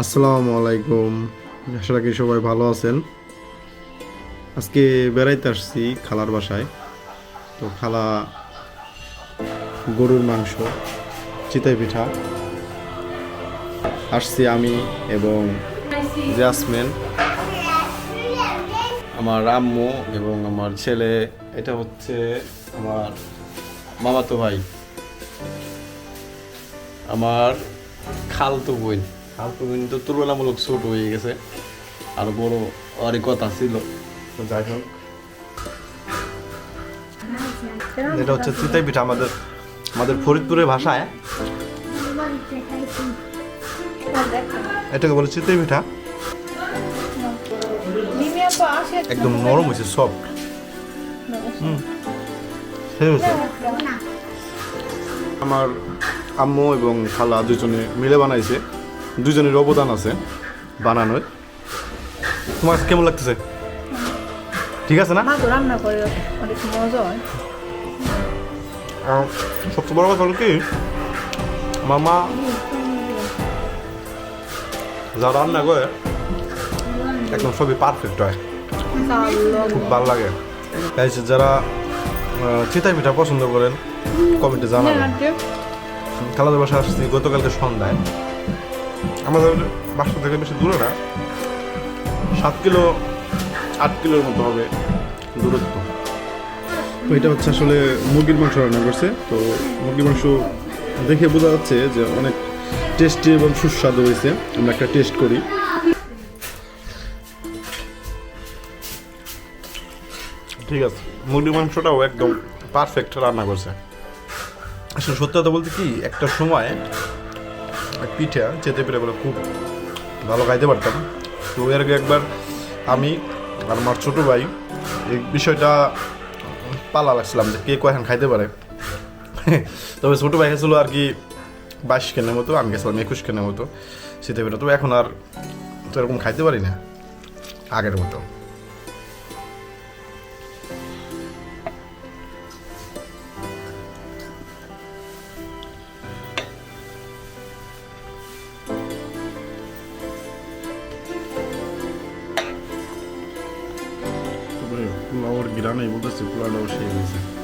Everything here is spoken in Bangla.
আসসালামু আলাইকুম। আশা রাখি সবাই ভালো আছেন। আজকে বেড়াইতে আসছি খালার বাসায়। তো খালা গরুর মাংস, চিতাই পিঠা, আসছি আমি এবং জাসমিন, আমার আম্মু এবং আমার ছেলে। এটা হচ্ছে আমার মামাতো ভাই। আমার খালতো বোন। খালতো বোন তো তুলনামূলক ছোট হয়ে গেছে। আর বড় আরই কথা ছিল তো যাই হোক। এটা হচ্ছে চিতাই পিঠা আমাদের আমাদের ফরিদপুরের ভাষায় এটাকে বলে চিতাই পিঠা একদম নরম হয়েছে সফট হুম। সেই হয়েছে। আমার আম্মু এবং খালা দুজনে মিলে বানাইছে। দুজনের অবদান আছে বানানোর। তোমার কাছে কেমন লাগতেছে? ঠিক আছে না? মা রান্না করে অনেক মজা হয়। আর সবচেয়ে বড় কথা হলো কি মামা যা রান্না করে একদম সবই পারফেক্ট হয়। খুব ভালো লাগে। তাই যারা চিতাই পিঠা পছন্দ করেন কমেন্টে জানাবেন। খালাদের বাসা আসছি গতকালকে সন্ধ্যায়। আমাদের বাসা থেকে বেশি দূরে না সাত কিলো আট কিলোর মতো হবে দূরত্ব। তো এটা হচ্ছে আসলে মুরগির মাংস রান্না করছে তো মুরগির মাংস দেখে বোঝা যাচ্ছে যে অনেক টেস্টি এবং সুস্বাদু হয়েছে। আমরা একটা টেস্ট করি। ঠিক আছে মুরগির মাংসটাও একদম পারফেক্ট রান্না করছে। আসলে সত্যি কথা বলতে কি একটা সময় পিঠা যেতে পিঠা করে খুব ভালো খাইতে পারতাম। তো এর আগে একবার আমি আর আমার ছোটো ভাই এই বিষয়টা পালা লাগছিলাম যে কে কয়খান খাইতে পারে। তবে ছোটো ভাই গেছিল আর কি বাইশ কেনের মতো, আমি গেছিলাম একুশ কেনের মতো শীতে পিঠা তো এখন আর তো এরকম খাইতে পারি না আগের মতো। până la ori grana e o șeie.